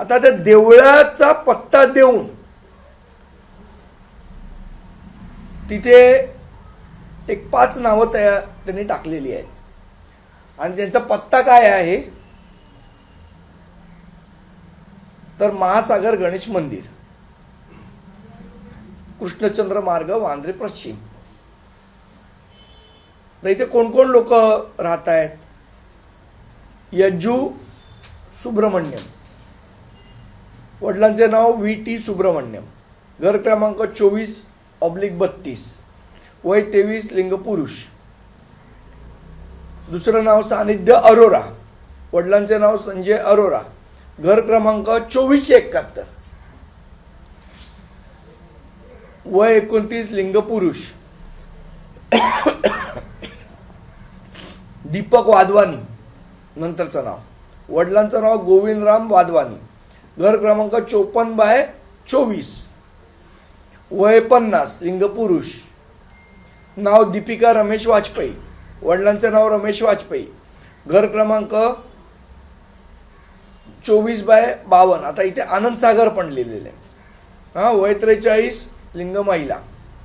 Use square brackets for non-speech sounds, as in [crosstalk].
आता त्या देवळाचा पत्ता देऊन तिथे एक पाच नावं तयार त्यांनी टाकलेली आहेत. आणि त्यांचा पत्ता काय आहे? तर महासागर गणेश मंदिर. कृष्णचंद्र मार्ग वांद्रे पश्चिम. तर इथे कोण कोण लोक राहत आहेत यज्जू सुब्रमण्यम. वडिलांचे नाव व्ही. टी. सुब्रमण्यम. घर क्रमांक चोवीस ऑब्लिक बत्तीस. वय तेवीस लिंग पुरुष दुसरं नाव सानिध्य अरोरा. वडिलांचे नाव संजय अरोरा. घर क्रमांक चोवीसशे एकाहत्तर. वय एकोणतीस लिंग पुरुष [coughs] दीपक वाधवानी नंतरचं नाव. वडिलांचं नाव गोविंदराम वाधवानी. घर क्रमांक चोपन्न बाय चोवीस. वय पन्नास लिंग पुरुष नाव दीपिका रमेश वाजपेयी. वडिलांचं नाव रमेश वाजपेयी. घर क्रमांक चोवीस बाय बावन्न आता इथे आनंद सागर पण लिहिलेलं आहे. हां वय त्रेचाळीस लिंग महिला